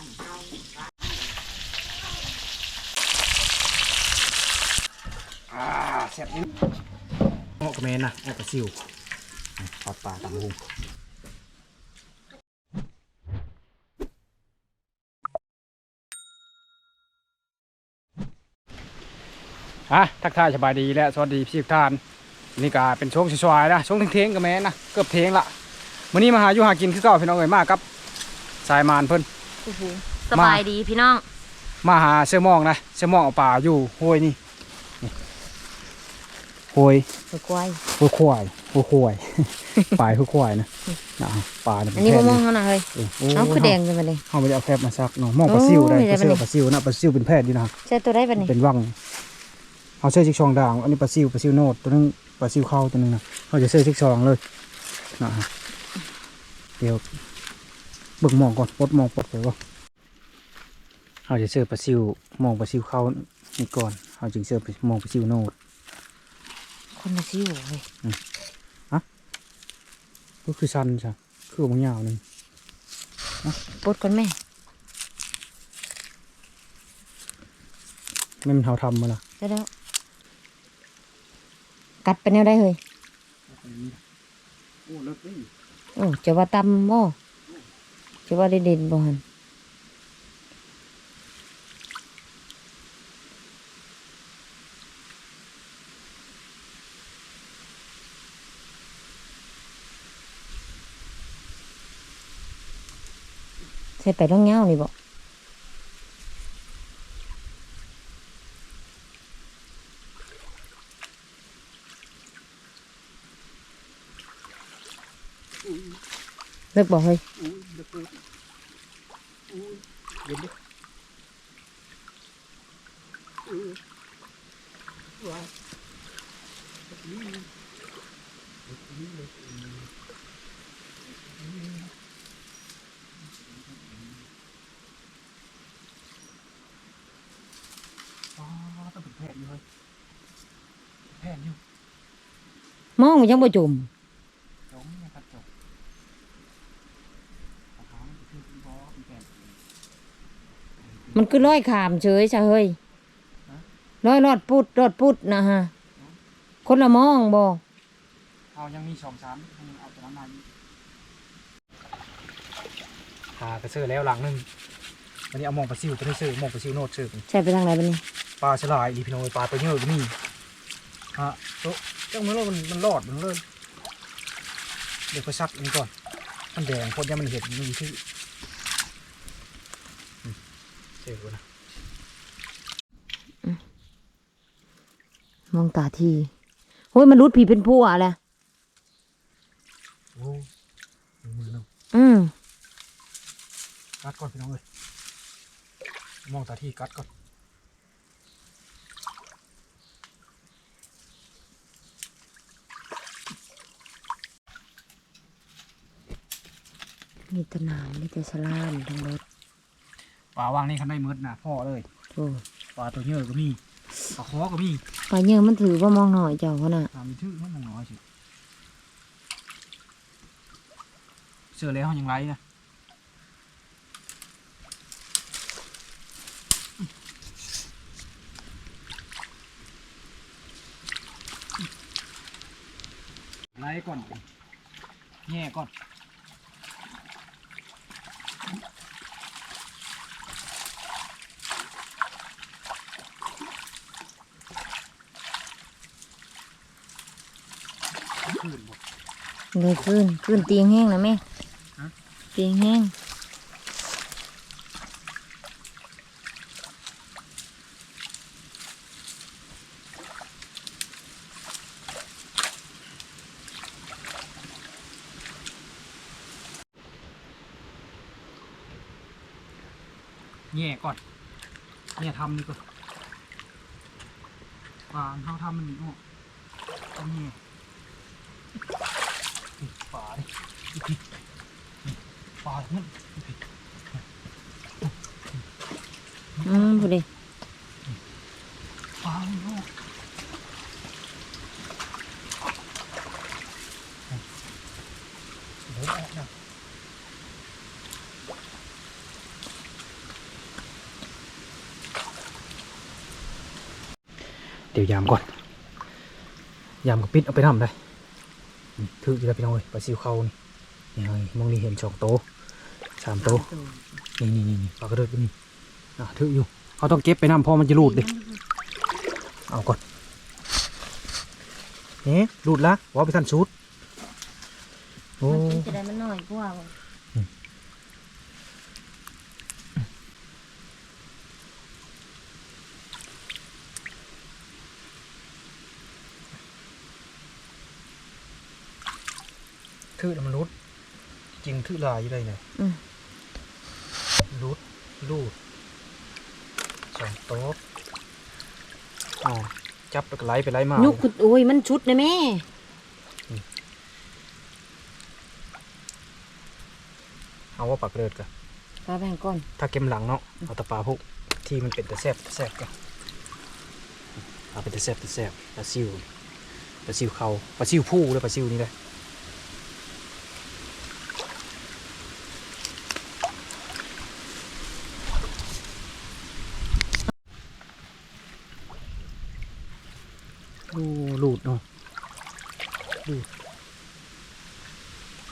อ่าแซ่บนี่เหมกแม่นะแอบกระซิวทอดปลาตำหูอะทักทายสบายดีและสวัสดีพี่ทุกท่านนี่ก็เป็นช่วงสวยๆนะช่วงเทงๆกับแม่นะเกือบเทงละวันนี้มาหาอยู่หากินคือเก่าพี่น้องเอ๋ยมากครับ สายมานเพิ่น โอ้โหสบายดีพี่น้อง มาหาเสื้อหมองนะเสื้อหมองเอาป่าอยู่ห้วยนี่นี่ห้วยสกวยห้วยควายห้วยควายปลายห้วยควายนะนะปลาเนี่ยอันนี้แพมะงม่วงเลยเขาหน่ะเฮ้ยเออโอ้น้องคือแดงจังเลยเขาไม่ได้เอาแคบมาซักเนาะหมองปลาซิวได้โอ้ยปลาซิวได้ปะนี่ปลาซิวนะปลาซิวเป็นแพทย์ดีนะใช่ตัวได้ปะนี่เป็นว่างเขาเสื้อชิกชองด่างอันนี้ปลาซิวปลาซิวโนดตัวนึงปลาซิวเข้าตัวนึงนะเขาจะเสื้อชิกชองเลยนะฮะเดี๋ยว เบิ่งหมองก่อนปลดหมองปลดเดี๋ยวก่อนเขาจะเสื้อปลาซิวหมองปลาซิวเข้านี่ก่อนเขาจึงเสื้อหมองปลาซิวโนดคนละซิวเฮ้ยก็คือสั้นใช่คือบางยาวหนึงปลดก่อนแม่ไม่มันเขาทำมาละได้แล้วกัดไปแนวได้เฮ้ยโอ้เลิกดิโอ้จะว่าตำบ่ จะว่าเด่นๆบ่หันใส่ไปต้องเงานี่บ่เลิกบอกเฮ้ยอุ้ยเลิกเลยอุ้ยเดี๋ยวดิอุ้ยว้ายอ๋อต้องเป็นแพทย์อยู่เฮ้ยแพทย์อยู่ มองมันยังบ่จุ่มจงเนี่ยครับจงเอาหางมันคือเป็นบอเป็นแพทย์มันคือร้อยขามเฉยใช่เฮ้ยฮะร้อยรอดปุดรอดปุดนะฮะ คนละมองบ่เอายังมีสองชั้นยังเอาตัวนั้นมาอีกหากระเสือแล้วหลังหนึงวันนี้เอาหมองปลาซิวตัวนี้ซื้อหมองปลาซิวโนดซื้อใช่ไปทางไหนบัดนี้ปลาฉลายอีพีโนยปลาตัวเยอะก็มี ฮะโต๊ะเจ้ามันรอดมันมันรอดมันเลยเดี๋ยวไปซักอันนี้ก่อน มันแดงพดยังมันเห็นมันมีชื่ออืมเจ๋วนะมองตาทีโอ้ยมันรุดผีเป็นผัวแหละโอ้ดูมือเนาะอืมกัดก่อนพี่น้องเลยมองตาที่กัดก่อน มีแตะนามมีแต่สลามทั้งรถปลาวางนี่คันได้มืดนะพ่อเลยโอ้ปลาตัวเยอะก็มีปลาคอก็มีปลาเยอะมันถือว่ามองหน่อยเจ้าขนาดตามมีชื่อมันน้อยสิเสือแล้วยังไรนะไล่ก่อนแง่ก่อน ขึ้นหมด เลยขึ้นขึ้นเตียงแห้งนะแม่ฮะเตียงแห้งแง่ก่อนแง่ทำนี่ก่อนวางเขาทำมันนี่ออกต้องแง่ ปลาปลามันอืมพอดีปลาลูกเดี๋ออกนะเดี๋ยวยามก่อน ยามกับปิดเอาไปทำได้ คืออยู่แล้วพี่น้องเอ้ยปลาซิวเขานี่นี่มองนี่เห็นสองโตสามโตนี่นี่นี่นี่ปลากระเดิดนี่อะถืออยู่เขาต้องเก็บไปน้ำเพอมันจะรูดดิเอาก่อนเอ๊ะรูดละว่าไปทันชุดโอ้มันจะได้มันน้อยกว่า ถือแล้วมันรูดจริงถือลายอยู่ได้ไงอืมรูดรูดสองโต๊ะอ๋อจับแล้วก็ไล่ไปไล่มายุกคือโอ้ยมันชุดนะแม่เอาว่าปากเลิดกันปลาแบ่งก่อน ถ้าเก็มหลังเนาะเอาแตะปลาพวกที่มันเป็นตะแซบตะแซบกันเอาเป็นตะแซบตะแซบปลาซิวปลาซิวเขาปลาซิวผู้เลยปลาซิวนี่เลยโอ้หลุดเนาะ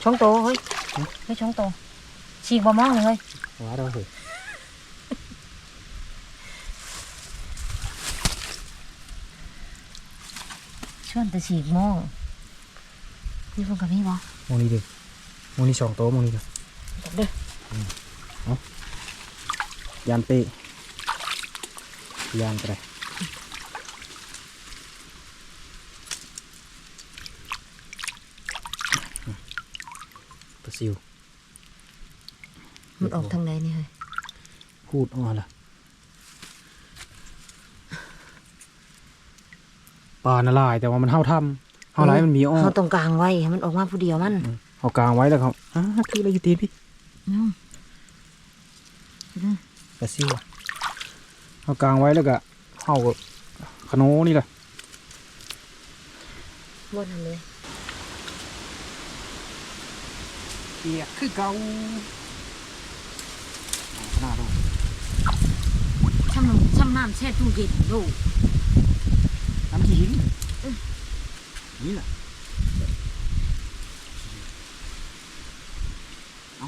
ช่องโตเฮ้ยเฮ้ย ช่องโตฉีกบ่มองเลยเฮ้ยว้าเราเหยชวนแต่ฉีกมองนี่พวกกับพี่บ่มองนี่ดิมองนี่สองโต๊ะมองนี่ดิตกเด้อยานเป้ยานไปเลยปลาซิว มันออกทางไหนนี่เฮ้ยพูดออกมาละปลาน่ะลายแต่ว่ามันเห่าทำเห่าไรมันมีอ้อเขาตรงกลางไว้ให้มันออกมาผู้เดียวมันเอากลางไว้แล้วครับอ้าคืออะไรอยู่ตีนพี่อืมปลาซิวเอากลางไว้แล้วก็เห่ากับขโนนี่แหละบนทำเลยเกียคือเกาหน้าดู ช่ำ น้ำช่ำน้ำแช่ตู้เย็นดูน้ำหินนี่แหละเอา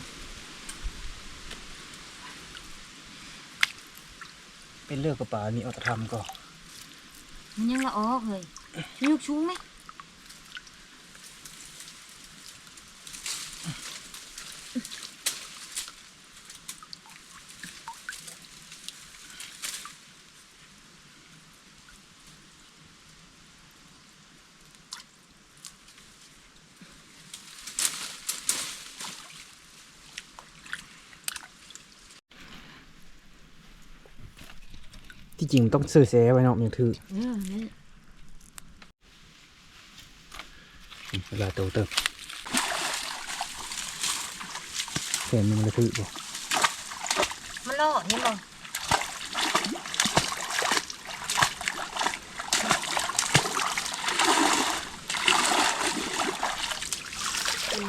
เป็นเลือกกระป๋านี่เอาแต่ทำก็ มันยังละออกเลยยุกชูไหม จริงต้องซื้อแซไว้เนาะมันถือเออนี่เวลาโตเติบแขนมันจะถือบ่มันล่อเห็นบ่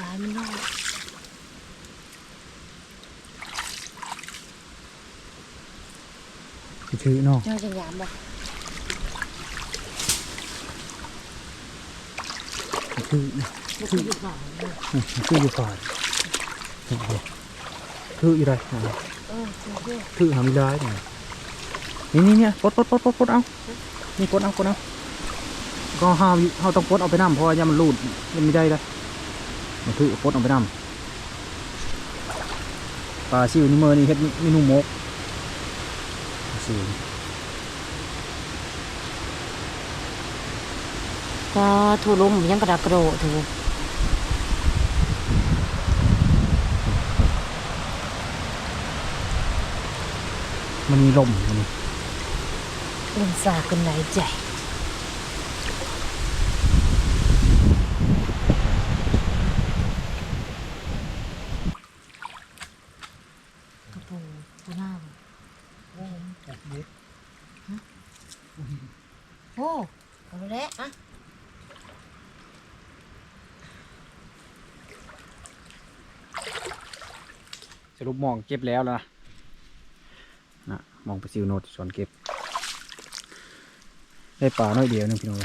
หลายมันล่อ สิถือเนาะเจ้าจะยามบ่ถือบ่คืออยู่ข้างเลยถืออยู่ก่อนถืออยู่ได้เออคือคือถือหาไม่ได้นี่นี่เนี่ยปลดปลดปลดปลดปลดเอานี่ปลดเอาปลดเอาก็ห้ามเขาต้องปลดเอาไปน้ำเพราะว่าอย่ามันรูดมันไม่ได้เลยมันถือปลดเอาไปน้ำปลาซิวนี่เมื่อนี่เฮ็ดเมนูหมก ปลาซิวก็ถูลมยังกระดักกระโดดถูมันมีลมมันนี่เล่นสากันไหนใจกระปูปูหน้าบ่โอ้โอ้เอาแล้วอะ สรุป มองเก็บแล้วแล้วนะนะมองไปซิวโนดสอนเก็บ ได้ปลาน้อยเดียวหนึงพี่น้อง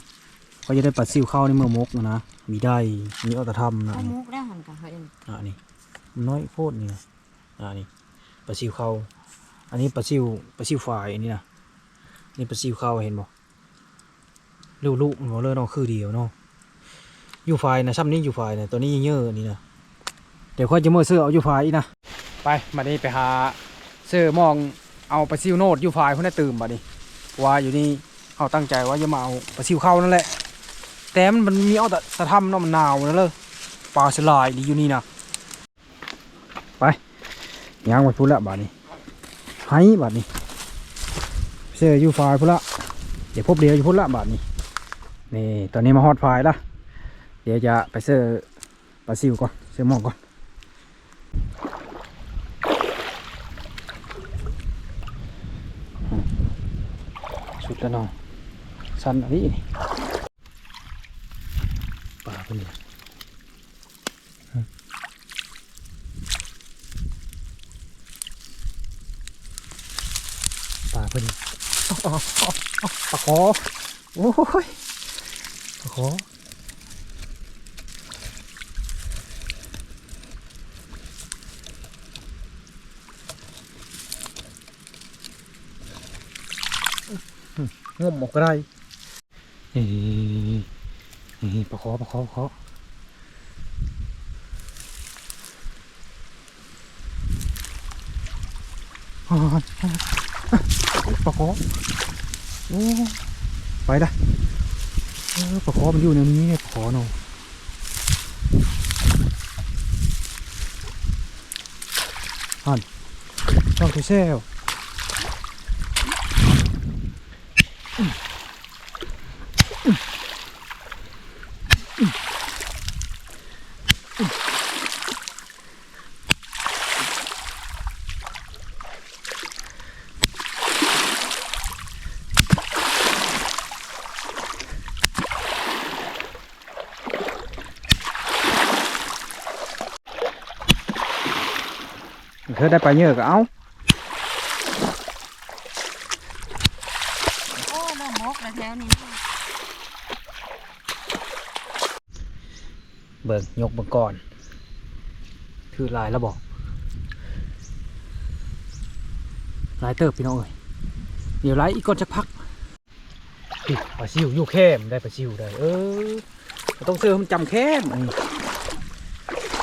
เขาจะได้ปลาซิวเข้าในเมืองมกนะ มีได้ มีอัตธรรมนะเอามุกได้หันกับเฮ้ยอ่านี่มันน้อยโคตรนี่นะอ่านี่ปลาซิวเข้า อันนี้ปลาซิวปลาซิวฝายอันนี้นะนี่ปลาซิวเข้าเห็นบ่ลูกลูกมันบ่เลยเนาะคือเดียวเนาะอยู่ฝายนะซ้ำนี้อยู่ฝายนะตัวนี้เยอะๆนี่นะเดี๋ยวค่อยจะมื่อเสื้อเอาอยู่ฝายอีกนะ ไปมานี่ไปหาเสื้อมองเอาปลาซิวโนดอยู่ฝายเพื่อนตื่มบัดนี้ว่าอยู่นี่เขาตั้งใจว่าจะมาเอาปลาซิวเข้านั่นแหละ แต่มันมันมีเอาแต่สะทำเนาะมันหนาวนะเลยปลาสลายดีอยู่นี่นะไปย่างไปพุ่นละบาทนี้ให้บาทนี้ เสื้ออยู่ฝ่ายพุ่นละเดี๋ยวพบเดียวอยู่พุ่นละบาทนี้นี่ตอนนี้มาฮอดฝ่ายละเดี๋ยวจะไปเสื้อปลาซิวก่อนเสื้อมองก่อน สุดแล้วน้องสันอันนี้นี่ปลาเป็นเดียวปลาเพิ่นเอาเอาเอาเอาปลาขอโอ้ยปลาขออืม งมออกก็ได้นี่นี่ปลาขอปลาขอปลาขออ่าปลาคอโอ้ไปละเออปลาคอมันอยู่ในนี้เนี่ยปลาคอเนาะฮันช่องเซล เธอได้ปลาเยอะก็เอาโอ้เริ่มมกแล้วแถวนี้เบิกยกเบิกก่อน คือลายแล้วบอกลายเติบพี่น้องเอ้ยเดี๋ยวไลายอีกก่อนจะพักปลาซิวอยู่แคมได้ปลาซิวได้เออต้องเสื้อมันจำแคม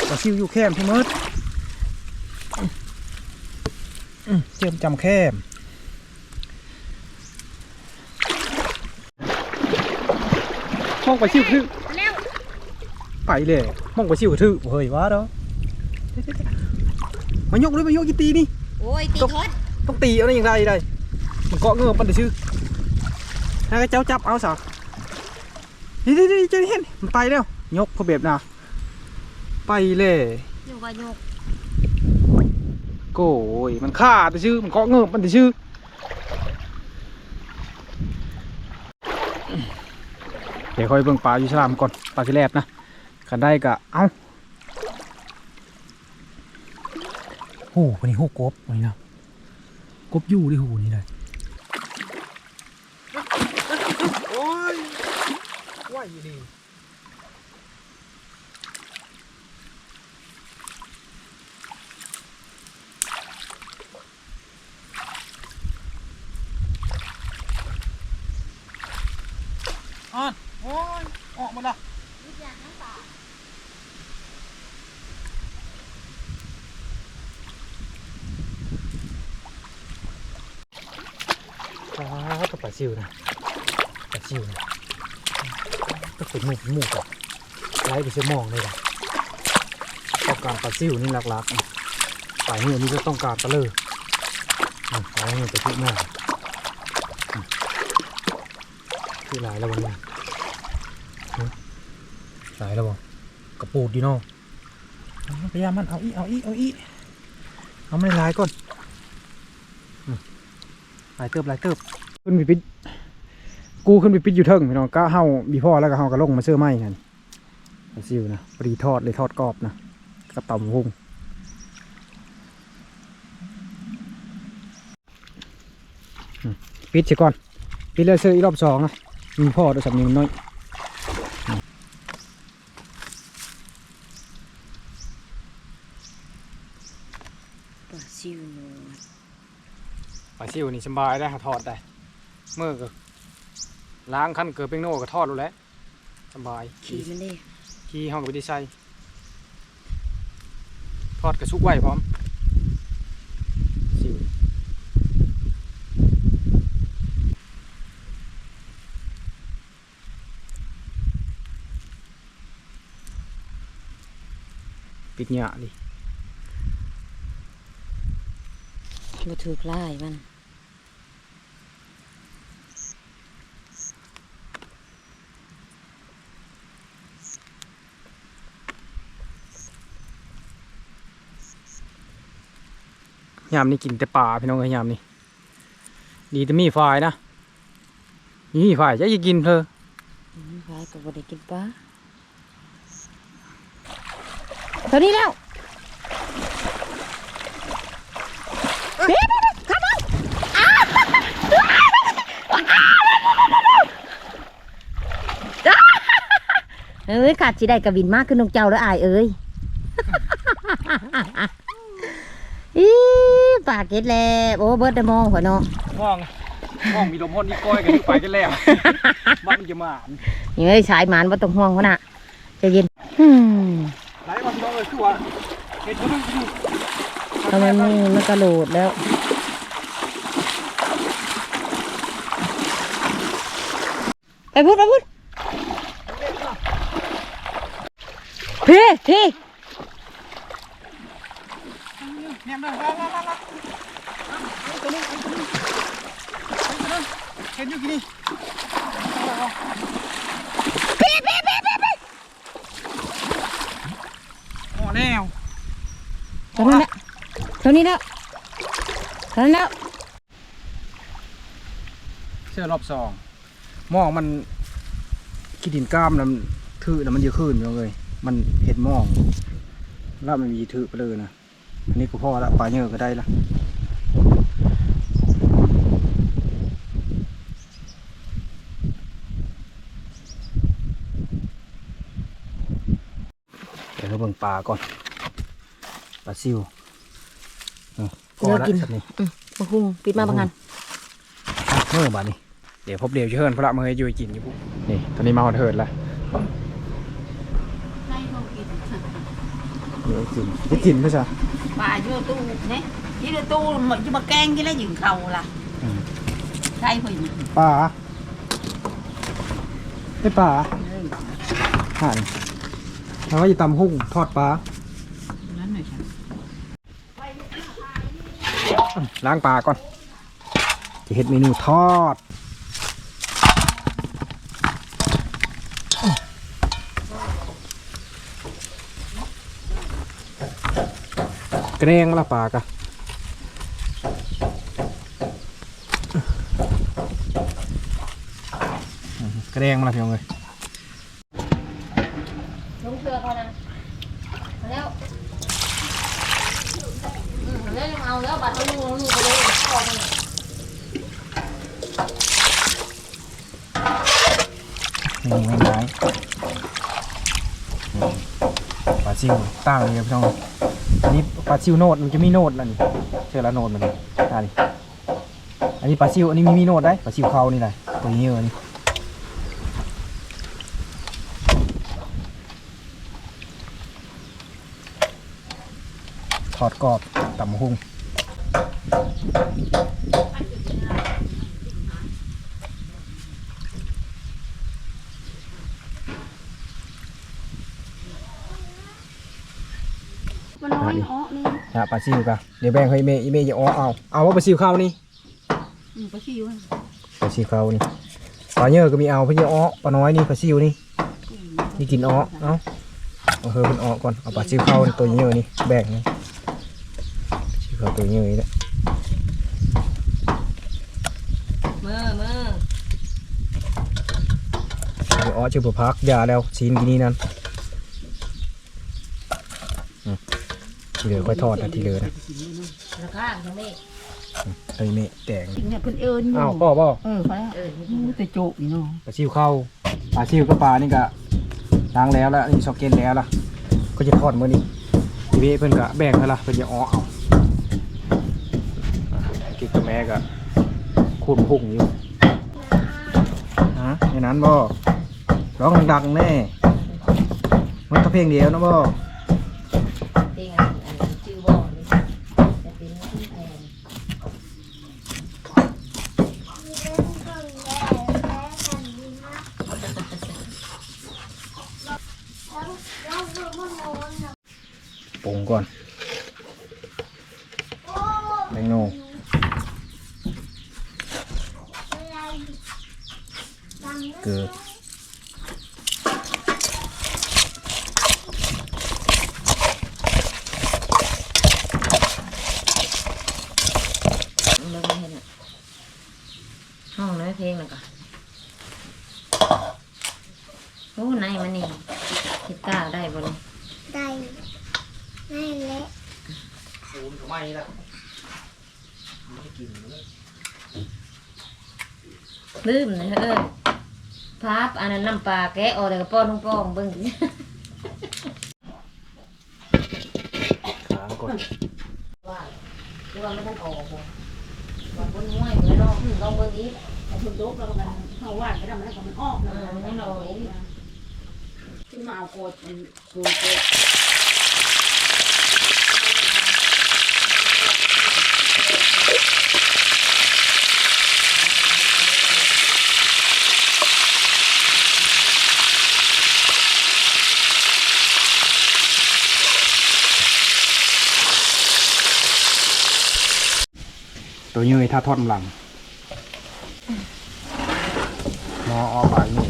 ปลาซิวอยู่แคมพี่มดอืมอืม เสื้มันจำแคมห้องปลาซิวคือเร็วไปเลยมองไปชิวทืบเฮ้ยว้าเด้อมายกเลยมายกกี่ตีนี่โอ้ยตีทดต้องตีเอาได้อย่างไรได้มันเกาะเงือบมันจะชื่อให้เจ้าจับเอาสาวนี่นี่นี่เจะเห็นมันไปแล้วยกพอเบียบนะไปเลยยกับโยก โก้ยมันฆ่าแต่ชื่อมันเกาะเงือบมันจะชื่อเดี๋ยวค่อยเบิ่งปลาอยู่ฉลามก่อนปลาสิแลบนะขันได้กะเอ้าโอ้วันนี้โหกบวันนี้นะกบอยู่ดิหูนี่เลยโอ้ยว่าอยู่ดีอ่อนโอ้ ยออกมาละว้าวปลาซิวนะปลาซิวนะก็เป็นหมูหมูกับไล่ไปเชื่อมองเลยนะต้องการปลาซิวนี่หลักๆนะปลาเนี่ยนี่ก็ต้องการปลาเลยอืมปลาเนี่ยไปที่แม่ที่หลายแล้ววันนี้ หลายแล้วบ่กระปูดดีเนาะพยายามมันเอาอีเอาอีเอาอีเอาไม่หลายก่อนลายเติบลายเติบขึ้นไปปิดกูขึ้นไปปิดอยู่เทิงพี่น้องก็เฮาบีพ่อแล้วก็เฮาก็ลงมาเสื้อไหมกันซิวนะปรีทอดเลยทอดกรอบนะกระต่ำหุ้งปิดเสียก่อนปิดเลยเสื้ออีรอบสองนะมีพ่อด้วยสับนิ้วน้อย ปลาซิว ปลา ซิวนี่สบายได้หาทอดได้เมื่อก็ล้างขั้นเกิดเป็นโน่ก็ทอดรู้แล้วสบายขี่มันดิที่ห้องกับวิธีใส่ทอดกระชุกไว้พร้อมซิวปิดเหยาดิมาถือกไล่มัน ยามนี่กินแต่ปลาพี่น้องเอ้ยยามนี่ดีแต่มีฝ่ายนะมีฝ่ายจะจะกินเธอปลาก็บ่ได้กินปลาเท่านี้แล้วเบ๊ะๆๆเข้ามาอ้าวเอ้ยขาดสิได้กระบินมากขึ้นนกเจ้าแล้วอายเอ้ย อี ปากเก็ดแล้วโอ้เบิร์ดได้มองหัวเนาะมองมองมีลมพดนี่ก้อยกันไปกันแล้วมันจะมาเฮ้ยสายหมานบ่าต้องห่วงเขาน่ะใจะเย็นอืมไหนมันน้องเอ้ยคือว่าเห็ดมันอยู่ทำไมมันมันกระโดดแล้วไปพูดไปพูดพี่พี่ เนี่ยมามามามาตัวนี้ตัวนี้เห็นอยู่กี่นี่โอ้แนวเท่านั้นแหละเท่านี้แล้วเท่านั้นแล้วเสื้อรอบสองมองมันขี้ดินกล้ามนะมันถือนะมันเยอะขึ้นเลยมันเห็ดมองแล้วมันมีถือไปเลยนะอันนี้ก็พอละปลาเยอะก็ได้ละ ให้เบิ่งปลาก่อนปลาซิวก่อละสักนี้มาคุ้งปิดมาบางงานเมื่อบานี้เดี๋ยวพบเดี๋ยวจะเฮิร์นพระเมให้ยู่กินอยู่ปุ๊นี่ตอนนี้มาหอดเหิร์นละเดี๋ยวกินจะกินไหมจ๊ะปลาอยู่ตู้เนี่ยยี่เดือตู้มันจะมาแกงกี่แล้วยิงเขาล่ะใช่ไหมปลาไอ้ปลาหาน แล้วก็จะตำหุ่งทอดปลา lớn rồi sao ล้างปลาก่อน จะเห็ดเมนูทอดเกรงละปลากะเกรงมาละพี่น้องเลย ลงเชือเขานะมาแล้วอืมแล้วยังเอาแล้วบัตรลูกลูกไปเลยพ่อมัน นี่ไม่ร้ายนี่ปลา ซิวตั้งเลยพี่น้องอันนี้ปลาซิวโนดมันจะมีโนดแล้วนี่เชื่อละโนดมันเลยอ่านี่อันนี้ปลาซิวอันนี้มีมีโนดได้ปลาซิวเขานี่แหละตัวนี้เออนี่ทอดกรอบต่ำหุ่ง นะปลาซิวกะเดี๋ยวแบ่งให้เมย์อีเมย์จะอ้อเอาเอาว่าปลาซิวเขานี่ ừ, có siêu ปลาซิวเขานี่ปลาเยอะก็มีเอาปลาเยอะอ้อปลาน้อยนี่ปลาซิวนี่นี่กินอ้อเอาเอาเฮอเป็นอ้อก่อนเอาปลาซิวเขานี่ตัวเยอะนี่แบ่งนี่ซิวเขาตัวเยอะนี่แหละมือมือเดี๋ยวอ้อชื่อผักยาแล้วชีนกินนี่นั่นอืม ที่เหลือค่อยทอดนะที่เหลือนะราคาตรงนี้ไอ้เมะแดงเนี่ยเพิ่นเอิ้นอ้าวพ่อพ่อเออพอแล้วเออแต่โจกนี่เนาะปลาซิวเข้าปลาซิวก็ปลานี่ก็ล้างแล้วแล้วนี่ช็อกเก็ตแล้วล่ะก็จะทอดมื้อนี้ทีนี้เพิ่นก็แบ่งให้ละเพิ่นจะอ้อเอาอะกิ๊กกับแม่ก็คูนพุ่งอยู่ฮะในนั้นบ่ร้องดังๆแน่มันถ้าเพลงเดียวนะบ่ เพลงอันอันชื่อว่านี่จะเป็นที่แพง ปรุงก่อนแมงโน เกลือ เลิกไม่เห็นอะห้องน้อยเพลงแล้วก็โอ้ในมันนี่คิดกล้าได้บ่นี่ ได้ได้เละ ปูนก็ไม่ละ ลืมนะเออภาพอันนั้นน้ำปลาแกะออกแต่กระป้อนลุงป้องเบิ่งสิค้างก่อนว่าว่าไม่ต้องออกบ่ว่าคนง่วยบ่ได้ลองลองเบิ่งอีกเอาเพิ่นโดกแล้วก็มันเฮาว่านไปแล้วมันก็มันออกเอแล้วมันยังรออีกขึ้นมาเอาโกดมันโกด ตัวยืยถ้าทอดหลังมออปากนี่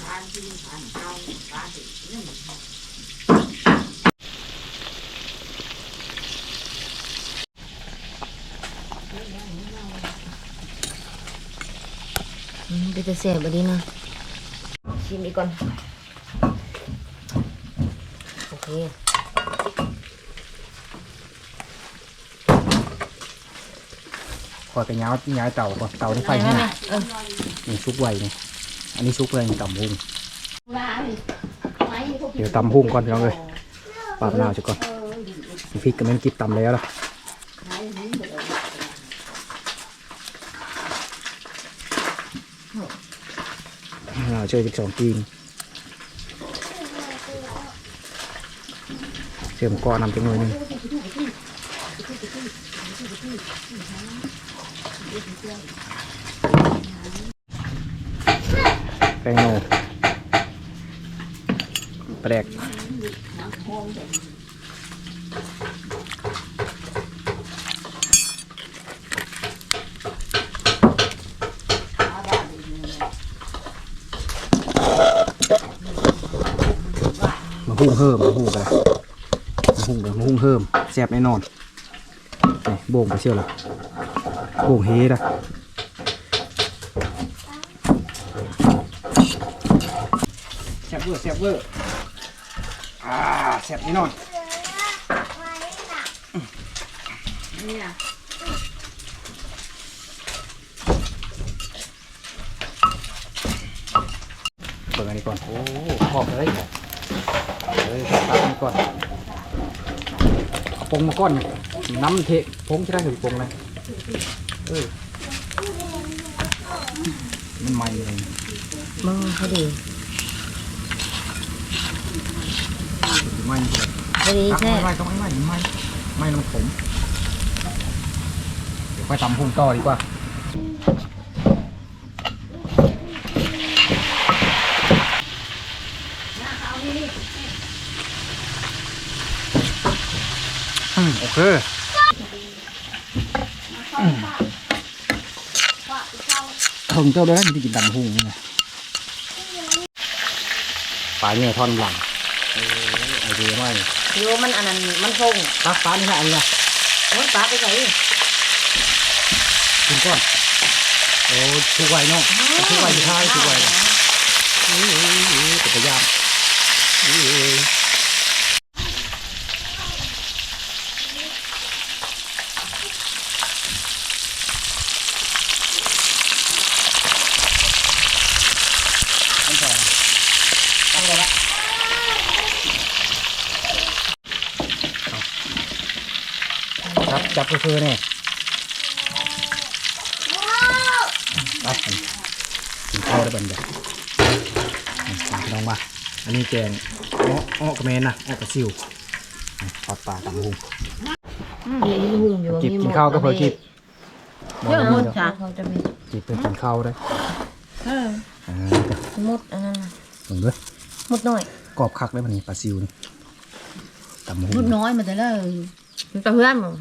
ทานที่ทานเอาทานที่นี่ อืมเป็น จะเสียบดีนะชิมอีกก่อน โอเคคอยไปย้าวย้ายเต่าก่อนเต่าที่ไฟไปไหมนี่แม่นะเออนี่ซุกไว้นี่อันนี้ซุกเลยนี่ตำหุ่งว่านี่ไม้พวกเดี๋ยวตำหุ่งก่อนพี่น้องเลยปาดมะนาวจะก่อนพริกกับแม่นกิบตำแล้วล่ะ มะนาวช่วยจิกสองกินเสื่อมก้อนนำจังหน่อยหนึงแป้งโนแปลก หุ้งเพิ่มมาหุ้งกันมาหุ้งกันมาหุ้งเพิ่มแซ่บแน่นอนนี่โบ่งไปเชียวละโบ่งเฮละแซ่บเวอร์แซ่บเวอร์อ่าแซ่บแน่นอนเนี่ย เปิดอันนี้ก่อน โอ้ขอบเลยเลยตัดอันนี้ก่อนเอาปงมา ก่อนน้ำเทพงจะได้หรือปงเลยเออมันใหม่เลยมึงพอดีไหม่เลยพอดีตักแซ่ไม่ไหม่ต้องไม่ไหม่ไม่ไหม่ไม่น้ำขมเดี๋ยวค่อยตำพุงต่อดีกว่า อืมโอเคอืมถึงเจ้าด้วยนะที่กินตำพุงนี่นะปลาเนี่ยท่อนหลังเออไอเดียไม่โยมันอันนั้นมันฟงปลาปลานี่แหละอันนี้นะโอ้ยปลาไปใส่กินก่อนโอ้ทุกไวเนาะทุกไวอยู่ท้ายทุกไวเลยโอ้ยเป็นตะยามโอ้ยอันต่อเอาเลยละเอา จับจับเพื่อๆเนี่ยไปกินข้าวได้บันเดียวมาพี่น้องมา อันนี้แกงอ้ออ้อกระเมนนะอ้อกระซิวนี่ทอดปลาตำหุงมีหุ่มอยู่กิบกินข้าวก็เพื่อกิบเยอะหมดจ้ะเขาจะมีกิบเพื่อกินข้าวได้เอออ่ามดอันนั้นน่ะลงด้วยมดน้อยกรอบคักได้บันนี้ปลาซิวนี่ตำหุงมุดน้อยมาแต่ละมันตะเพื่อนมั้ง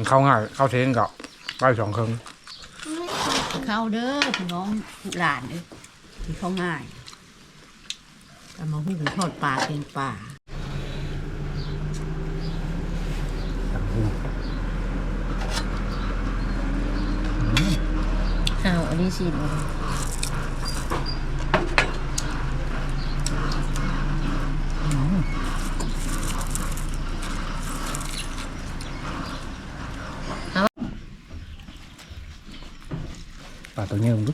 มันเข้าง่าย เข้าเทนกับใบสองครึ่งเข้าเด้อพี่น้องหลานเด้อที่เขาง่ายแต่มาหูทอดปลาเป็นปลาตำหุงอ้าวอันนี้สิมา ปลาตัวเนี้ยมึงดู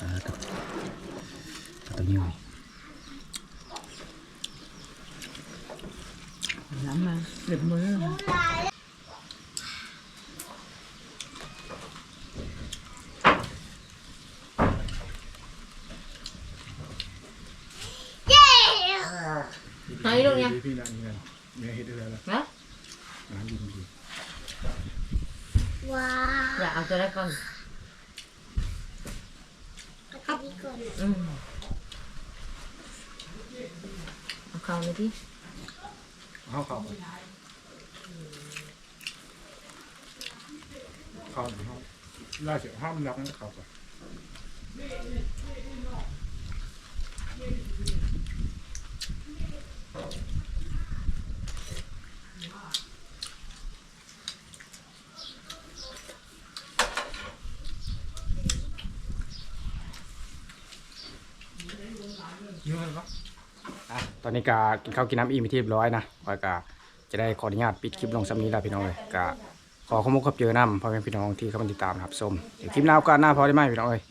อ่าตัวปลาตัวเนี้ย น้ำมาเดือดมือ ไหนลูกเนี่ย พี่นั่นนี่นั่นเนี่ยเฮ็ดได้แล้วนะน้ำดินดีว้าอยากเอาตัวแรกก่อนเอาตัวนี้ก่อนอืมเอาเข้าเลยที่เข้าเข้าเข้าเข้าล่าเสียห้ามรักนั่นเข้าไป อะตอนนี้กากินข้าวกินน้ำอิ่มไปที่เรียบร้อยนะแล้วก็จะได้ขออนุญาตปิดคลิปลงซ้ำนี้แล้วพี่น้องเลยกาขอขอบคุณครับเจอน้ำพ่อแม่พี่น้องที่เข้ามาติดตามนะครับส้มเดี๋ยวคลิปหน้ากาสหน้าพอได้ไหมพี่น้องเลย